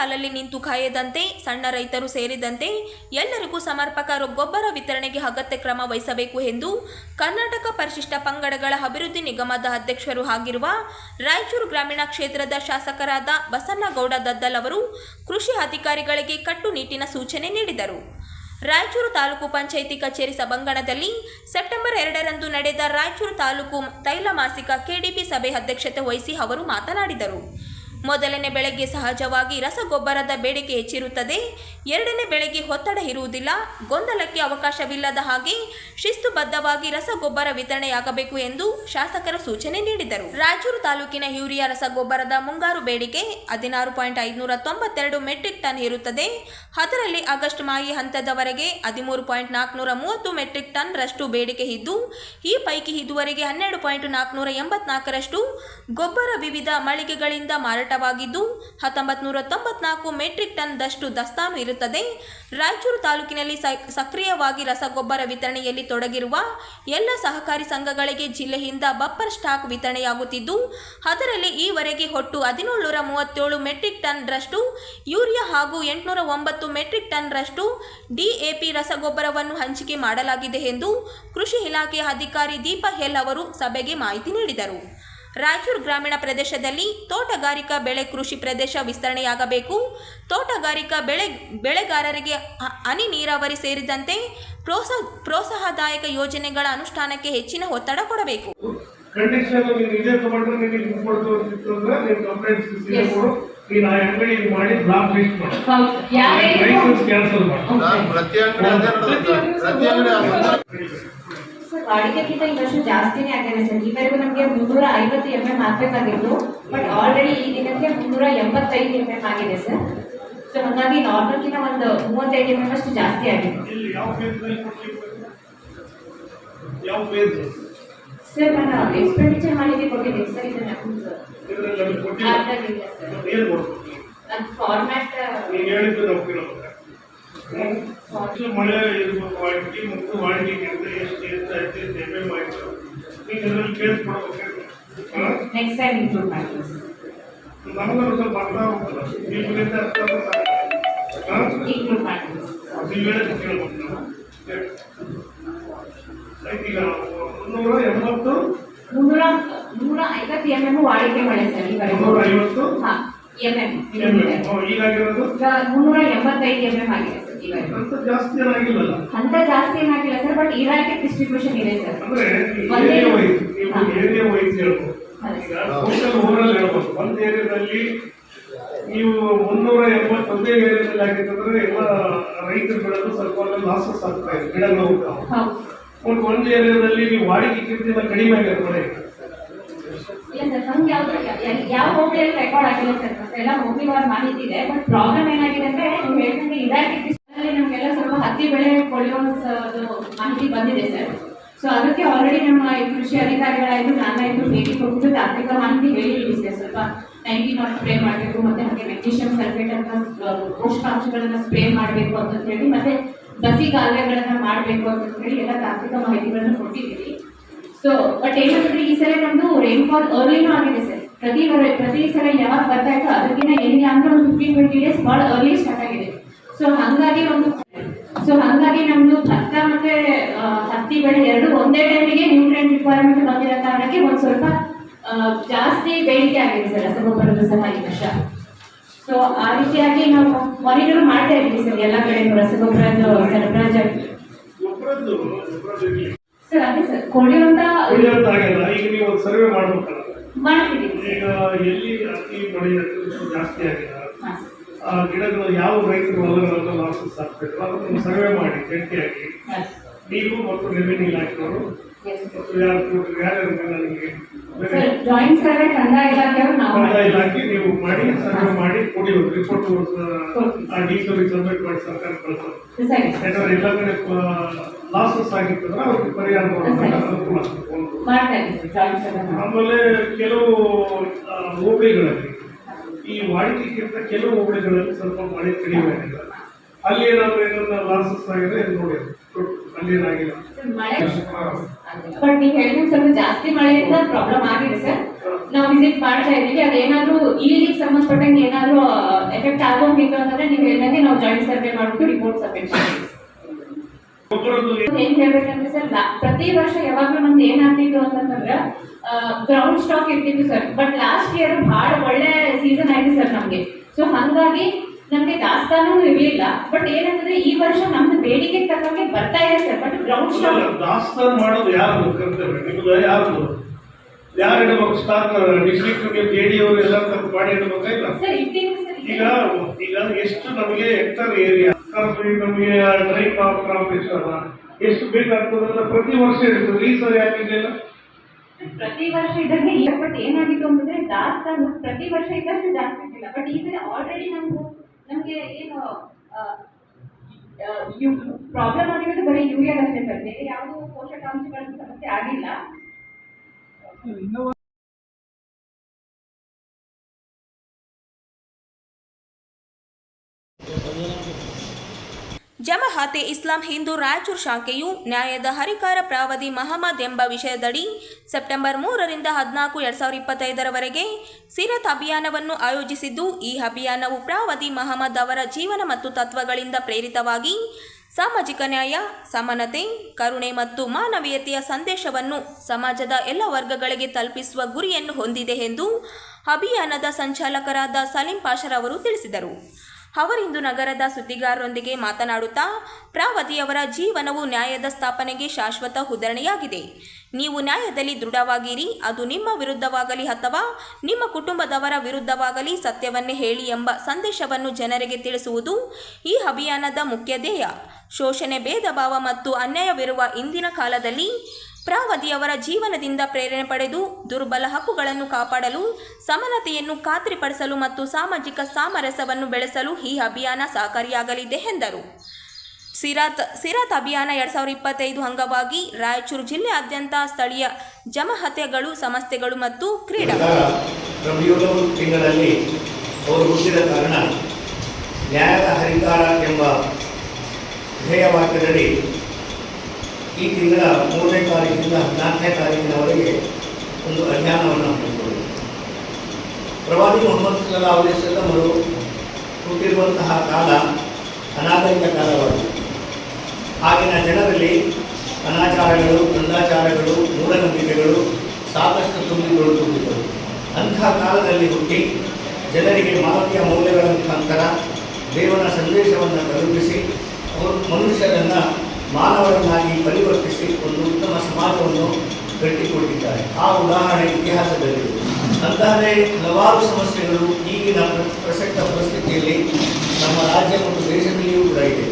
ಸಾಲಲ್ಲಿ ನಿಂತು ಕಾಯದಂತೆ, ಸಣ್ಣ ರೈತರು ಸೇರಿದಂತೆ ಎಲ್ಲರಿಗೂ ಸಮರ್ಪಕ ಗೊಬ್ಬರ ವಿತರಣೆಗೆ ಅಗತ್ಯ ಕ್ರಮ ವಹಿಸಬೇಕು ಎಂದು ಕರ್ನಾಟಕ ಪರಿಶಿಷ್ಟ ಪಂಗಡಗಳ ಅಭಿವೃದ್ಧಿ ನಿಗಮದ ಅಧ್ಯಕ್ಷರು ಆಗಿರುವ ರಾಯಚೂರು ಗ್ರಾಮೀಣ ಕ್ಷೇತ್ರದ ಶಾಸಕರಾದ ಬಸನ್ನಗೌಡ ದದ್ದಲ್ ಅವರು ಕೃಷಿ ಅಧಿಕಾರಿಗಳಿಗೆ ಕಟ್ಟುನಿಟ್ಟಿನ ಸೂಚನೆ ನೀಡಿದರು. ರಾಯಚೂರು ತಾಲೂಕು ಪಂಚಾಯಿತಿ ಕಚೇರಿ ಸಭಾಂಗಣದಲ್ಲಿ ಸೆಪ್ಟೆಂಬರ್ ಎರಡರಂದು ನಡೆದ ರಾಯಚೂರು ತಾಲೂಕು ತೈಲ ಮಾಸಿಕ ಕೆಡಿಪಿ ಸಭೆ ಅಧ್ಯಕ್ಷತೆ ವಹಿಸಿ ಅವರು ಮಾತನಾಡಿದರು. ಮೊದಲನೇ ಬೆಳೆಗೆ ಸಹಜವಾಗಿ ರಸಗೊಬ್ಬರದ ಬೇಡಿಕೆ ಹೆಚ್ಚಿರುತ್ತದೆ. ಎರಡನೇ ಬೆಳೆಗೆ ಒತ್ತಡ ಇರುವುದಿಲ್ಲ. ಗೊಂದಲಕ್ಕೆ ಅವಕಾಶವಿಲ್ಲದ ಹಾಗೆ ಶಿಸ್ತುಬದ್ಧವಾಗಿ ರಸಗೊಬ್ಬರ ವಿತರಣೆಯಾಗಬೇಕು ಎಂದು ಶಾಸಕರ ಸೂಚನೆ ನೀಡಿದರು. ರಾಯಚೂರು ತಾಲೂಕಿನ ಯೂರಿಯಾ ರಸಗೊಬ್ಬರದ ಮುಂಗಾರು ಬೇಡಿಕೆ ಹದಿನಾರು ಪಾಯಿಂಟ್ ಐದುನೂರ ತೊಂಬತ್ತೆರಡು ಮೆಟ್ರಿಕ್ ಟನ್ ಇರುತ್ತದೆ ಅದರಲ್ಲಿ ಆಗಸ್ಟ್ ಮಾಯಿ ಹಂತದವರೆಗೆ ಹದಿಮೂರು ಪಾಯಿಂಟ್ ನಾಲ್ಕುನೂರ ಮೂವತ್ತು ಮೆಟ್ರಿಕ್ ಟನ್ ರಷ್ಟು ಬೇಡಿಕೆ ಇದ್ದು, ಈ ಪೈಕಿ ಇದುವರೆಗೆ ಹನ್ನೆರಡು ಪಾಯಿಂಟ್ ನಾಲ್ಕುನೂರ ಎಂಬತ್ನಾಲ್ಕರಷ್ಟು ಗೊಬ್ಬರ ವಿವಿಧ ಮಳಿಗೆಗಳಿಂದ ಮಾರಾಟವಾಗಿದ್ದು ಹತ್ತೊಂಬತ್ತು ನೂರ ತೊಂಬತ್ನಾಲ್ಕು ಮೆಟ್ರಿಕ್ ಟನ್ ದಷ್ಟು ದಾಸ್ತಾನು ಇರುತ್ತದೆ. ರಾಯಚೂರು ತಾಲೂಕಿನಲ್ಲಿ ಸಕ್ರಿಯವಾಗಿ ರಸಗೊಬ್ಬರ ವಿತರಣೆಯಲ್ಲಿ ತೊಡಗಿರುವ ಎಲ್ಲ ಸಹಕಾರಿ ಸಂಘಗಳಿಗೆ ಜಿಲ್ಲೆಯಿಂದ ಬಪ್ಪರ್ ಸ್ಟಾಕ್ ವಿತರಣೆಯಾಗುತ್ತಿದ್ದು, ಅದರಲ್ಲಿ ಈವರೆಗೆ ಒಟ್ಟು ಹದಿನೇಳುನೂರ ಮೂವತ್ತೇಳು ಮೆಟ್ರಿಕ್ ಟನ್ ರಷ್ಟು, ಯೂರಿಯಾ ಹಾಗೂ ಎಂಟುನೂರ ಒಂಬತ್ತು ಮೆಟ್ರಿಕ್ ಟನ್ ರಷ್ಟು ಡಿಎಪಿ ರಸಗೊಬ್ಬರವನ್ನು ಹಂಚಿಕೆ ಮಾಡಲಾಗಿದೆ ಎಂದು ಕೃಷಿ ಇಲಾಖೆಯ ಅಧಿಕಾರಿ ದೀಪಾ ಹೆಲ್ ಅವರು ಸಭೆಗೆ ಮಾಹಿತಿ ನೀಡಿದರು. ರಾಯಚೂರು ಗ್ರಾಮೀಣ ಪ್ರದೇಶದಲ್ಲಿ ತೋಟಗಾರಿಕಾ ಬೆಳೆ ಕೃಷಿ ಪ್ರದೇಶ ವಿಸ್ತರಣೆಯಾಗಬೇಕು. ತೋಟಗಾರಿಕಾ ಬೆಳೆ ಬೆಳೆಗಾರರಿಗೆ ಹನಿ ನೀರಾವರಿ ಸೇರಿದಂತೆ ಪ್ರೋತ್ಸಾಹ ಪ್ರೋತ್ಸಾಹದಾಯಕ ಯೋಜನೆಗಳ ಅನುಷ್ಠಾನಕ್ಕೆ ಹೆಚ್ಚಿನ ಒತ್ತಡ ಕೊಡಬೇಕು. ಪ್ರತಿ ಸರ್ ವಾಡಿಕೆಗಿಂತ ಈ ವರ್ಷ ಜಾಸ್ತಿನೇ ಆಗಿದೆ ಸರ್. ಈವರೆಗೂ ನಮಗೆ ಮುನ್ನೂರ ಐವತ್ತು ಎಂ ಎಂ ಆಗಬೇಕಾಗಿತ್ತು ಬಟ್ ಆಲ್ರೆಡಿ ಈ ದಿನಕ್ಕೆ ಮುನ್ನೂರ ಎಂಬತ್ತೈದು ಎಂ ಎಂ ಆಗಿದೆ ಸರ್. ಸೊ ಹಾಗಾಗಿ ನಾರ್ಮಲ್ಗಿಂತ ಒಂದು ಮೂವತ್ತೈದು ಎಂ ಎಂ ಅಷ್ಟು ಜಾಸ್ತಿ ಆಗಿದೆ. ಸರ್ ನಾನು ಎಕ್ಸ್ಪೆಂಡಿಚರ್ ಮಾಡಿದ್ದೆ ಕೊಟ್ಟಿದ್ದೀನಿ ಸರ್. ಕೊಟ್ಟಿಲ್ಲ. ಅರ್ಧದಿಲ್ಲ ಸರ್. ಅದು ಫಾರ್ಮ್ಯಾಟ್ ನೀನು ಹೇಳಿದ್ದು ನಾವು ಕೇಳೋದು ಹ್ಮ್ ಮಳೆ ಇರ್ಬೇಕು ವಾಡಿಕೆ ಮತ್ತು ವಾಡಿಕೆಗೆ ಅಂತ ಎಷ್ಟು ಎಷ್ಟು ಎಷ್ಟು ಎಷ್ಟು ಎಂ ಎಂ ಆಯಿತು ನೀನು ಇದರಲ್ಲಿ ಕೇಳಿಸ್ಕೊಡ್ಬೇಕು ಹಾಂ ನೆಕ್ಸ್ಟ್ ಟೈಮ್ ಇಂಪ್ರೂವ್ ಮಾಡ್ತೀನಿ ಸರ್ ನಮಗೂ ಸ್ವಲ್ಪ ಅರ್ಥ ಆಗುತ್ತಲ್ಲ ನಿಮ್ಗಿಂತ ಅರ್ಥ ಆದ್ರೆ ಸಾಕು. ಹಾಂ ಇಂಪ್ರೂವ್ ಮಾಡ್ತೀನಿ ಸರ್ ನೀವು ಹೇಳಿದ್ದು ಕೇಳ್ಬೇಕು ನಾವು ಆಯ್ತು, ಈಗ ಮುನ್ನೂರ ಎಂಬತ್ತು ಮುನ್ನೂರ ಮುನ್ನೂರ ಐವತ್ತು ಎಂ ಎಂ ವಾಡಿಕೆ ಮಾಡಿ ಸರ್ ಮುನ್ನೂರ ಈವರೆಗೂ ಐವತ್ತು ಹಾ ಎಂ ಎಂ ಎಂ ಎಂ ಈಗಾಗಿರೋದು ಈಗ ಮುನ್ನೂರ ಎಂಬತ್ತೈದು ಎಂ ಎಂ ಆಗಿದೆ ಸರ್ ಈವರೆಗೂ ಅಂತ ಜಾಸ್ತಿ ಜನ ಆಗಿಲ್ಲಲ್ಲ ಅಂತ ಜಾಸ್ತಿ ಏನಾಗಿಲ್ಲ ಸರ್ ಬಟ್ ಇರಾಕೆ ಡಿಸ್ಟ್ರಿಬ್ಯೂಷನ್ ಇದೆ ಸರ್ ಅಂದ್ರೆ ಒಂದೇ- ಏರಿಯಾ ವೈಸ್ ನೀವು ಹಾ. ಏರಿಯಾ ವೈಸ್ ಹೇಳ್ಬೋದು. ಸರ್. ಟೋಟಲ್ ಓವರಾಲ್ ಹೇಳ್ಬೋದು. ಒಂದು ಏರಿಯಾದಲ್ಲಿ ನೀವು ಮುನ್ನೂರ ಎಂಬತ್ತೊಂದೇ ಏರಿಯಾದಲ್ಲಿ ಆಗಿತ್ತಂದ್ರೆ ಎಲ್ಲ ರೈತರು ಬೆಳೆದು ಸ್ವಲ್ಪ ಲಾಸಸ್ ಆಗ್ತಾ ಇದೆ ಗಿಡ ಹೌದು. ಒಂದು ಒಂದು ಏರಿಯಾದಲ್ಲಿ ನೀವು ವಾಡಿಕೆಗಿಂತ ಕಡಿಮೆ ಆಗಿದೆ ಮಳೆ ಯಾವ ರೆಕಾರ್ಡ್ ಆಗಿಲ್ಲ ಸರ್ ಎಲ್ಲ ಹೋಗಿ ಮಾಹಿತಿ ಇದೆ ಬಟ್ ಪ್ರಾಬ್ಲಮ್ ಏನಾಗಿದೆ ಅಂದ್ರೆ ನೀವು ಹೇಳ್ದಂಗೆ ಡಿಸ್ಟ್ರಿಕ್ಟಲ್ಲಿ ನಮಗೆಲ್ಲ ಸ್ವಲ್ಪ ಹತ್ತಿ ಬೆಳೆ ಕೊಳೆಯೋ ಮಾಹಿತಿ ಬಂದಿದೆ ಸರ್. ಸೊ ಅದಕ್ಕೆ ಆಲ್ರೆಡಿ ನಮ್ಮ ಕೃಷಿ ಅಧಿಕಾರಿಗಳಾಯ್ತು ನಾನಾಯ್ತು ಭೇಟಿ ಕೊಟ್ಟು ತಾತ್ವಿಕ ಮಾಹಿತಿ ಹೇಳಿ ಸರ್. ಸ್ವಲ್ಪ ನೈಂಟಿ ನಾಟ್ ಸ್ಪ್ರೇ ಮಾಡಬೇಕು ಮತ್ತೆ ಹಾಗೆ ಮೆಗ್ನೀಷಿಯಂ ಸಲ್ಫೇಟ್ ಅಂತ ಪೋಷಕಾಂಶಗಳನ್ನ ಸ್ಪ್ರೇ ಮಾಡಬೇಕು ಅಂತ ಹೇಳಿ ಮತ್ತೆ ಬಸಿ ಕಾಲುವೆಗಳನ್ನ ಮಾಡಬೇಕು ಅಂತ ಹೇಳಿ ಎಲ್ಲ ತಾತ್ವಿಕ ಮಾಹಿತಿಗಳನ್ನ ಕೊಟ್ಟಿದ್ದೀವಿ. ಸೊ ಬಟ್ ಏನಂದ್ರೆ ಈ ಸಲ ನಮ್ದು ರೈನ್ಫಾಲ್ ಅರ್ಲಿನೂ ಆಗಿದೆ ಸರ್. ಪ್ರತಿ ಪ್ರತಿ ಸಲ ಯಾವಾಗ ಬರ್ತಾ ಇತ್ತು ಅದಕ್ಕಿಂತ ಏನಿಲ್ಲ ಅಂದ್ರೆ ಒಂದು ಫಿಫ್ಟೀನ್ ಟ್ವೆಂಟಿ ಡೇಸ್ ಭಾಳ ಅರ್ಲಿ ಸ್ಟಾರ್ಟ್ ಆಗಿದೆ. ಸೊ ಹಂಗಾಗಿ ಒಂದು ಸೊ ಹಂಗಾಗಿ ನಮ್ದು ಭತ್ತ ಮತ್ತೆ ಹತ್ತಿ ಬೆಳೆ ಎರಡು ಒಂದೇ ಟೈಮಿಗೆ ನ್ಯೂಟ್ರಿಯೆಂಟ್ ರಿಕ್ವೈರ್ಮೆಂಟ್ ಬಂದಿರೋ ಕಾರಣಕ್ಕೆ ಒಂದು ಸ್ವಲ್ಪ ಜಾಸ್ತಿ ಬೇಡಿಕೆ ಆಗಿದೆ ಸರ್ ರಸಗೊಬ್ಬರದ ಸಹ ಈ ವರ್ಷ. ಸೊ ಆ ರೀತಿಯಾಗಿ ನಾವು ಮಾನಿಟರ್ ಮಾಡ್ತಾ ಇದ್ವಿ ಸರ್ ಎಲ್ಲ ಕಡೆ ರಸಗೊಬ್ಬರದ ಸರಬರಾಜ್. ಸರ್ ಅದೇ ಸರ್ ಅಂತ ಆಗಿಲ್ಲ ಈಗ ಎಲ್ಲಿ ಜಾಸ್ತಿ ಆಗಿದೆ? ಗಿಡಗಳು ಯಾವ ರೈತರು ಹೊಲಗಳನ್ನು ಲಾಸಸ್ ಆಗ್ತಿದ್ರು ಅದನ್ನು ಸರ್ವೆ ಮಾಡಿ ಜಂಟಿಯಾಗಿ ನೀವು ಮತ್ತು ರೆವಿನ್ಯೂ ಇಲಾಖೆಯವರು ಮತ್ತು ಯಾರು ಯಾರ್ಯಾರು ನನಗೆ ಜಾಯಿಂಟ್ ಸರ್ವೆ ಕಂದಾಯ ಇಲಾಖೆಯವರು ನಾವು ಕಂದಾಯ. ಇಲಾಖೆ ನೀವು ಮಾಡಿ ಸರ್ವೆ ಮಾಡಿ ಕೊಡಿ ರಿಪೋರ್ಟ್ ಆ ಡಿಸೋರಿಗೆ ಸಬ್ಮಿಟ್ ಮಾಡಿ ಸರ್ಕಾರ ಕಳ್ಸೋದು. ಯಾಕಂದ್ರೆ ಎಲ್ಲ ಕಡೆ ಲಾಸಸ್ ಆಗಿತ್ತಂದ್ರೆ ಅವ್ರಿಗೆ ಪರಿಹಾರ ಅನುಕೂಲ ಆಗ್ತದೆ. ಆಮೇಲೆ ಕೆಲವು ಆ, ಹೋಬಳಿಗಳಲ್ಲಿ ಈ ವಾಡಿಕೆಗಿಂತ ಕೆಲವು ಹೋಬಳಿಗಳಲ್ಲಿ ಸ್ವಲ್ಪ ಮಳೆ ಕಡಿಮೆ ಆಗಿದೆ. ಅಲ್ಲಿ ಏನಾದ್ರೂ ಏನಾದ್ರು ಲಾಸಸ್ ಆಗಿದೆ ನೋಡಿ ಅಲ್ಲಿ ಏನಾಗಿಲ್ಲ ಬಟ್ ನೀವು ಸ್ವಲ್ಪ ಜಾಸ್ತಿ ಮಳೆಯಿಂದ ಪ್ರಾಬ್ಲಮ್ ಆಗಿದೆ ಸರ್. ನಾವು ವಿಸಿಟ್ ಮಾಡ್ತಾ ಇದೀವಿ ಅದೇನಾದ್ರೂ ಇಲ್ಲಿಗೆ ಸಂಬಂಧಪಟ್ಟಂಗೆ ಏನಾದ್ರೂ ಎಫೆಕ್ಟ್ ಆಗೋಗಿತ್ತು ಅಂತಂದ್ರೆ ನೀವು ಹೇಳಿದಂಗೆ ನಾವು ಜಾಯಿಂಟ್ ಸರ್ವೆ ಮಾಡ್ಬಿಟ್ಟು ರಿಪೋರ್ಟ್ ಸಬ್ಮಿಟ್ ಮಾಡ್ತೀವಿ ಗೊಬ್ಬರದ್ದು ಏನ್ ಹೇಳ್ಬೇಕಂದ್ರೆ ಸರ್ ಪ್ರತಿ ವರ್ಷ ಯಾವಾಗ್ಲೂ ನಮ್ದು ಏನಾಗ್ತಿತ್ತು ಅಂತಂದ್ರೆ ಗ್ರೌಂಡ್ ಸ್ಟಾಕ್ ಇರ್ತಿತ್ತು ಸರ್. ಬಟ್ ಲಾಸ್ಟ್ ಇಯರ್ ಬಹಳ ಒಳ್ಳೆ ಸೀಸನ್ ಆಯ್ತು ಸರ್ ನಮ್ಗೆ. ಸೊ ಹಂಗಾಗಿ ನಮ್ಗೆ ದಾಸ್ತಾನು ಇರ್ಲಿಲ್ಲ. ಬಟ್ ಏನಂತಂದ್ರೆ ಈ ವರ್ಷ ನಮ್ದು ಬೇಡಿಕೆ ತಕ್ಕಂಗೆ ಬರ್ತಾ ಇದೆ ಸರ್. ಬಟ್ ಗ್ರೌಂಡ್ ಸ್ಟಾಕ್ ದಾಸ್ತಾನು ಮಾಡೋದು ಯಾರು ಕರ್ತವ್ಯ? ನಿಮ್ದು ಯಾರು? ಯಾರು ಇಡಬೇಕು? ಸ್ಟಾಕ್ ಡಿಸ್ಟ್ರಿಕ್ಟ್ ಜೆ ಡಿ ಅವರು ಎಲ್ಲ ಮಾಡಿ ಸರ್ ಈಗ ಈಗ ಎಷ್ಟು ನಮಗೆ ಹೆಕ್ಟರ್ ಏರಿಯಾ ನಮಗೆ ಡ್ರೈ ಕ್ರಾಪ್ ಅಲ್ಲ. ಎಷ್ಟು ಬೇಕಾಗ್ತದಲ್ಲ ಪ್ರತಿ ವರ್ಷ ಇರ್ತದೆ ಈ ಸರಿ ಯಾಕಿರಲಿಲ್ಲ ಪ್ರತಿ ವರ್ಷ ಇದನ್ನೇ ಇಲ್ಲ ಬಟ್ ಏನಾಗಿತ್ತು ಅಂತಂದ್ರೆ ದಾಸ್ತಾನು ಪ್ರತಿ ವರ್ಷ ಇದ್ದಷ್ಟು ಜಾಸ್ತಿ ಇರ್ತಿಲ್ಲ ಬಟ್ ಈ ಸರಿ ಆಲ್ರೆಡಿ ನಮ್ಗೆ ನಮ್ಗೆ ಏನು ಪ್ರಾಬ್ಲಮ್ ಆಗಿರೋದು ಬರೀ ಯೂರಿಯಾ ಅಷ್ಟೇ ಸರ್. ಬೇರೆ ಯಾವುದೋ ಪೋಷಕಾಂಶಗಳ ಸಮಸ್ಯೆ ಆಗಿಲ್ಲ. ಜಮಹಾತೆ ಇಸ್ಲಾಂ ಹಿಂದೂ ರಾಯಚೂರು ಶಾಖೆಯು ನ್ಯಾಯದ ಹರಿಕಾರ ಪ್ರಾವಧಿ ಮಹಮ್ಮದ್ ಎಂಬ ವಿಷಯದಡಿ ಸೆಪ್ಟೆಂಬರ್ ಮೂರರಿಂದ ಹದಿನಾಲ್ಕು ಎರಡು ಸಾವಿರದ ಇಪ್ಪತ್ತೈದರವರೆಗೆ ಸಿರತ್ ಅಭಿಯಾನವನ್ನು ಆಯೋಜಿಸಿದ್ದು, ಈ ಅಭಿಯಾನವು ಪ್ರಾವಧಿ ಮಹಮ್ಮದ್ ಅವರ ಜೀವನ ಮತ್ತು ತತ್ವಗಳಿಂದ ಪ್ರೇರಿತವಾಗಿ ಸಾಮಾಜಿಕ ನ್ಯಾಯ, ಸಮಾನತೆ, ಕರುಣೆ ಮತ್ತು ಮಾನವೀಯತೆಯ ಸಂದೇಶವನ್ನು ಸಮಾಜದ ಎಲ್ಲ ವರ್ಗಗಳಿಗೆ ತಲುಪಿಸುವ ಗುರಿಯನ್ನು ಹೊಂದಿದೆ ಎಂದು ಅಭಿಯಾನದ ಸಂಚಾಲಕರಾದ ಸಲೀಂ ಪಾಷರವರು ತಿಳಿಸಿದರು. ಅವರಿಂದು ನಗರದ ಸುದ್ದಿಗಾರರೊಂದಿಗೆ ಮಾತನಾಡುತ್ತಾ ಪ್ರಾವತಿಯವರ ಜೀವನವು ನ್ಯಾಯದ ಸ್ಥಾಪನೆಗೆ ಶಾಶ್ವತ ಉದಾಹರಣೆಯಾಗಿದೆ. ನೀವು ನ್ಯಾಯದಲ್ಲಿ ದೃಢವಾಗಿರಿ, ಅದು ನಿಮ್ಮ ವಿರುದ್ಧವಾಗಲಿ ಅಥವಾ ನಿಮ್ಮ ಕುಟುಂಬದವರ ವಿರುದ್ಧವಾಗಲಿ ಸತ್ಯವನ್ನೇ ಹೇಳಿ ಎಂಬ ಸಂದೇಶವನ್ನು ಜನರಿಗೆ ತಿಳಿಸುವುದು ಈ ಅಭಿಯಾನದ ಮುಖ್ಯ ಧ್ಯೇಯ. ಶೋಷಣೆ ಭೇದ ಭಾವ ಮತ್ತು ಅನ್ಯಾಯವಿರುವ ಇಂದಿನ ಕಾಲದಲ್ಲಿ ಪ್ರಾವಧಿಯವರ ಜೀವನದಿಂದ ಪ್ರೇರಣೆ ಪಡೆದು ದುರ್ಬಲ ಹಕ್ಕುಗಳನ್ನು ಕಾಪಾಡಲು, ಸಮಾನತೆಯನ್ನು ಖಾತ್ರಿಪಡಿಸಲು ಮತ್ತು ಸಾಮಾಜಿಕ ಸಾಮರಸ್ಯವನ್ನು ಬೆಳೆಸಲು ಈ ಅಭಿಯಾನ ಸಹಕಾರಿಯಾಗಲಿದೆ ಎಂದರು. ಸಿರಾತ್ ಸಿರಾತ್ ಅಭಿಯಾನ ಎರಡು ಸಾವಿರದ ಇಪ್ಪತ್ತೈದು ಅಂಗವಾಗಿ ರಾಯಚೂರು ಜಿಲ್ಲೆಯಾದ್ಯಂತ ಸ್ಥಳೀಯ ಜಮಹತೆಗಳು ಸಂಸ್ಥೆಗಳು ಮತ್ತು ಕ್ರೀಡಾ ತಿಂಗಳಲ್ಲಿ ಅವರು ಹುಟ್ಟಿದ ಕಾರಣ ನ್ಯಾಯದ ಹರಿಕಾರ ಎಂಬ ಧ್ಯೇಯವಾಕ್ಯದಡಿ ಈ ತಿಂಗಳ ಮೂರನೇ ತಾರೀಕಿನಿಂದ ಹದಿನಾಲ್ಕನೇ ತಾರೀಕಿನವರೆಗೆ ಒಂದು ಅಭಿಯಾನವನ್ನು ಹಮ್ಮಿಕೊಳ್ಳಿ. ಪ್ರವಾದಿ ಮೊಹಮ್ಮದ್ ಸಲ್ಲಾ ಅಲೈವಲ್ಲಂ ಅವರು ಹುಟ್ಟಿರುವಂತಹ ಕಾಲ ಅನಾಗರಿಕ ಕಾಲವಾಗಿದೆ. ಆಗಿನ ಜನರಲ್ಲಿ ಅನಾಚಾರಗಳು ಅಂದಾಚಾರಗಳು ಮೂಢನಂಬಿಕೆಗಳು ಸಾಕಷ್ಟು ತುಂಬಿಗಳು ತುಂಬಿದ್ದವು ಅಂತಹ ಕಾಲದಲ್ಲಿ ಹುಟ್ಟಿ ಜನರಿಗೆ ಮಾನವೀಯ ಮೌಲ್ಯಗಳ ಮುಖಾಂತರ ದೇವನ ಸಂದೇಶವನ್ನು ತಲುಪಿಸಿ ಅವರು ಮನುಷ್ಯರನ್ನು ಮಾನವರನ್ನಾಗಿ ಪರಿವರ್ತಿಸಿ ಒಂದು ಉತ್ತಮ ಸಮಾಜವನ್ನು ಕಟ್ಟಿಕೊಟ್ಟಿದ್ದಾರೆ. ಆ ಉದಾಹರಣೆ ಇತಿಹಾಸದಲ್ಲಿ ಅಂತಹದೇ ಹಲವಾರು ಸಮಸ್ಯೆಗಳು ಈಗಿನ ಪ್ರ- ಪ್ರಸಕ್ತ ಪರಿಸ್ಥಿತಿಯಲ್ಲಿ ನಮ್ಮ ರಾಜ್ಯ ಮತ್ತು ದೇಶದಲ್ಲಿಯೂ ಕೂಡ ಇದೆ.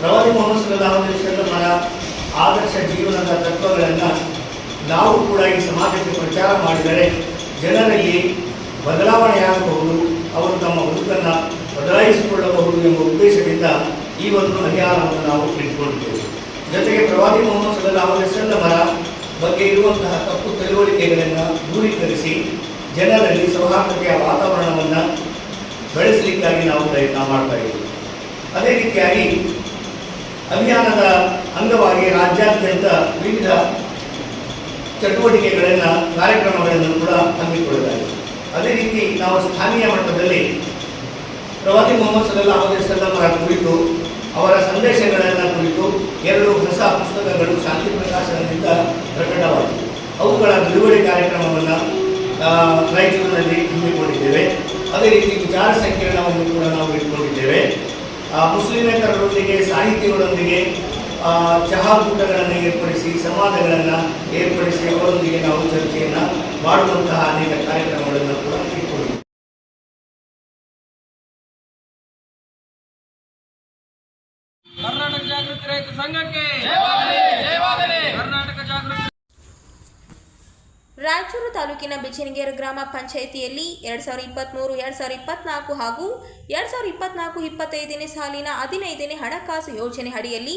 ಪ್ರವಾದಿ ಮೊಹಮ್ಮದ್ ಅಲೈವಲ್ಲಮರ ಆದರ್ಶ ಜೀವನದ ತತ್ವಗಳನ್ನು ನಾವು ಕೂಡ ಈ ಸಮಾಜಕ್ಕೆ ಪ್ರಚಾರ ಮಾಡಿದರೆ ಜನರಲ್ಲಿ ಬದಲಾವಣೆಯಾಗಬಹುದು, ಅವರು ತಮ್ಮ ಬದುಕನ್ನು ಬದಲಾಯಿಸಿಕೊಳ್ಳಬಹುದು ಎಂಬ ಉದ್ದೇಶದಿಂದ ಈ ಒಂದು ಅಭಿಯಾನವನ್ನು ನಾವು ಇಟ್ಕೊಂಡಿದ್ದೇವೆ ಜೊತೆಗೆ ಪ್ರವಾದಿ ಮೊಹಮ್ಮದ್ ಸಲಹಾ ಅಲೈವಲ್ಲಮರ ಬಗ್ಗೆ ಇರುವಂತಹ ತಪ್ಪು ತಿಳುವಳಿಕೆಗಳನ್ನು ದೂರೀಕರಿಸಿ ಜನರಲ್ಲಿ ಸೌಹಾರ್ದತೆಯ ವಾತಾವರಣವನ್ನು ಬೆಳೆಸಲಿಕ್ಕಾಗಿ ನಾವು ಪ್ರಯತ್ನ ಮಾಡ್ತಾ ಇದ್ದೀವಿ. ಅದೇ ರೀತಿಯಾಗಿ ಅಭಿಯಾನದ ಅಂಗವಾಗಿ ರಾಜ್ಯಾದ್ಯಂತ ವಿವಿಧ ಚಟುವಟಿಕೆಗಳನ್ನು, ಕಾರ್ಯಕ್ರಮಗಳನ್ನು ಕೂಡ ಹಮ್ಮಿಕೊಳ್ಳಲಾಗಿದೆ. ಅದೇ ರೀತಿ ನಾವು ಸ್ಥಾನೀಯ ಮಟ್ಟದಲ್ಲಿ ಪ್ರವಾದಿ ಮೊಹಮ್ಮದ್ ಸಲಹಾ ಅಲೈವಲ್ಲಮರ ಕುರಿತು ಅವರ ಸಂದೇಶಗಳನ್ನು ಕುರಿತು ಎರಡು ಹೊಸ ಪುಸ್ತಕಗಳು ಶಾಂತಿ ಪ್ರಕಾಶನದಿಂದ ಪ್ರಕಟವಾಗಿವೆ. ಅವುಗಳ ಬಿಡುಗಡೆ ಕಾರ್ಯಕ್ರಮವನ್ನು ರಾಯಚೂರಿನಲ್ಲಿ ಹಮ್ಮಿಕೊಂಡಿದ್ದೇವೆ. ಅದೇ ರೀತಿ ವಿಚಾರ ಸಂಕಿರಣವನ್ನು ಕೂಡ ನಾವು ಇಟ್ಕೊಂಡಿದ್ದೇವೆ. ಮುಸ್ಲಿಮೇತರರೊಂದಿಗೆ ಸಾಹಿತಿಗಳೊಂದಿಗೆ ಆ, ಚಹಾ ಕೂಟಗಳನ್ನು ಏರ್ಪಡಿಸಿ ಸಂವಾದಗಳನ್ನು ಏರ್ಪಡಿಸಿ ಅವರೊಂದಿಗೆ ನಾವು ಚರ್ಚೆಯನ್ನು ಮಾಡುವಂತಹ ಅನೇಕ ಕಾರ್ಯಕ್ರಮಗಳನ್ನು ಕೂಡ ಜಾಗೃತಿ ರೈತ ಸಂಘಕ್ಕೆ ಕರ್ನಾಟಕ ಜಾಗೃತಿ ರಾಯಚೂರು ತಾಲೂಕಿನ ಬಿಜಿನಗೇರ ಗ್ರಾಮ ಪಂಚಾಯಿತಿಯಲ್ಲಿ ಎರಡ್ ಸಾವಿರದ ಇಪ್ಪತ್ತ್ಮೂರು ಎರಡು ಸಾವಿರದ ಇಪ್ಪತ್ನಾಲ್ಕು ಹಾಗೂ ಎರಡು ಸಾವಿರದ ಇಪ್ಪತ್ನಾಲ್ಕು, ಇಪ್ಪತ್ತೈದನೇ ಸಾಲಿನ ಹದಿನೈದನೇ ಹಣಕಾಸು ಯೋಜನೆ ಅಡಿಯಲ್ಲಿ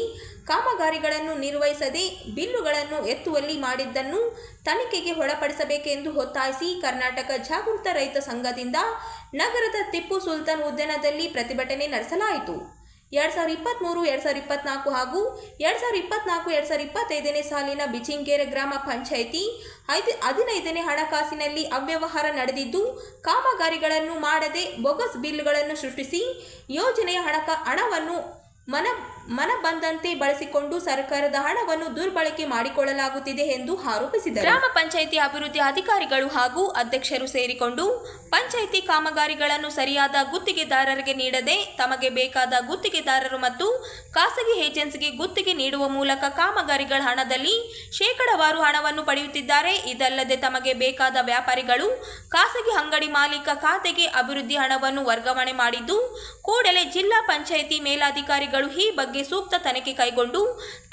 ಕಾಮಗಾರಿಗಳನ್ನು ನಿರ್ವಹಿಸದೆ ಬಿಲ್ಲುಗಳನ್ನು ಎತ್ತುವಲ್ಲಿ ಮಾಡಿದ್ದನ್ನು ತನಿಖೆಗೆ ಒಳಪಡಿಸಬೇಕೆಂದು ಒತ್ತಾಯಿಸಿ ಕರ್ನಾಟಕ ಜಾಗೃತ ರೈತ ಸಂಘದಿಂದ ನಗರದ ಟಿಪ್ಪು ಸುಲ್ತಾನ್ ಉದ್ಯಾನದಲ್ಲಿ ಪ್ರತಿಭಟನೆ ನಡೆಸಲಾಯಿತು. ಎರಡು ಸಾವಿರದ ಇಪ್ಪತ್ತ್ಮೂರು ಎರಡು ಸಾವಿರದ ಇಪ್ಪತ್ತ್ನಾಲ್ಕು ಹಾಗೂ ಎರಡು ಸಾವಿರದ ಇಪ್ಪತ್ತ್ನಾಲ್ಕು ಎರಡು ಸಾವಿರದ ಇಪ್ಪತ್ತೈದನೇ ಸಾಲಿನ ಬಿಚಿಂಗೇರೆ ಗ್ರಾಮ ಪಂಚಾಯಿತಿ ಐದು, ಹದಿನೈದನೇ ಹಣಕಾಸಿನಲ್ಲಿ ಅವ್ಯವಹಾರ ನಡೆದಿದ್ದು, ಕಾಮಗಾರಿಗಳನ್ನು ಮಾಡದೆ ಬೊಗಸ್ ಬಿಲ್ಗಳನ್ನು ಸೃಷ್ಟಿಸಿ ಯೋಜನೆಯ ಹಣಕ, ಹಣವನ್ನು ಮನ ಮನ ಬಂದಂತೆ ಬಳಸಿಕೊಂಡು ಸರ್ಕಾರದ ಹಣವನ್ನು ದುರ್ಬಳಕೆ ಮಾಡಿಕೊಳ್ಳಲಾಗುತ್ತಿದೆ ಎಂದು ಆರೋಪಿಸಿದರು. ಗ್ರಾಮ ಪಂಚಾಯಿತಿ ಅಭಿವೃದ್ಧಿ ಅಧಿಕಾರಿಗಳು ಹಾಗೂ ಅಧ್ಯಕ್ಷರು ಸೇರಿಕೊಂಡು ಪಂಚಾಯಿತಿ ಕಾಮಗಾರಿಗಳನ್ನು ಸರಿಯಾದ ಗುತ್ತಿಗೆದಾರರಿಗೆ ನೀಡದೆ ತಮಗೆ ಬೇಕಾದ ಗುತ್ತಿಗೆದಾರರು ಮತ್ತು ಖಾಸಗಿ ಏಜೆನ್ಸಿಗೆ ಗುತ್ತಿಗೆ ನೀಡುವ ಮೂಲಕ ಕಾಮಗಾರಿಗಳ ಹಣದಲ್ಲಿ ಶೇಕಡವಾರು ಹಣವನ್ನು ಪಡೆಯುತ್ತಿದ್ದಾರೆ. ಇದಲ್ಲದೆ ತಮಗೆ ಬೇಕಾದ ವ್ಯಾಪಾರಿಗಳು ಖಾಸಗಿ ಅಂಗಡಿ ಮಾಲೀಕ ಖಾತೆಗೆ ಅಭಿವೃದ್ಧಿ ಹಣವನ್ನು ವರ್ಗಾವಣೆ ಮಾಡಿದ್ದು, ಕೂಡಲೇ ಜಿಲ್ಲಾ ಪಂಚಾಯಿತಿ ಮೇಲಾಧಿಕಾರಿಗಳು ಈ ಬಗ್ಗೆ ಸೂಕ್ತ ತನಿಖೆ ಕೈಗೊಂಡು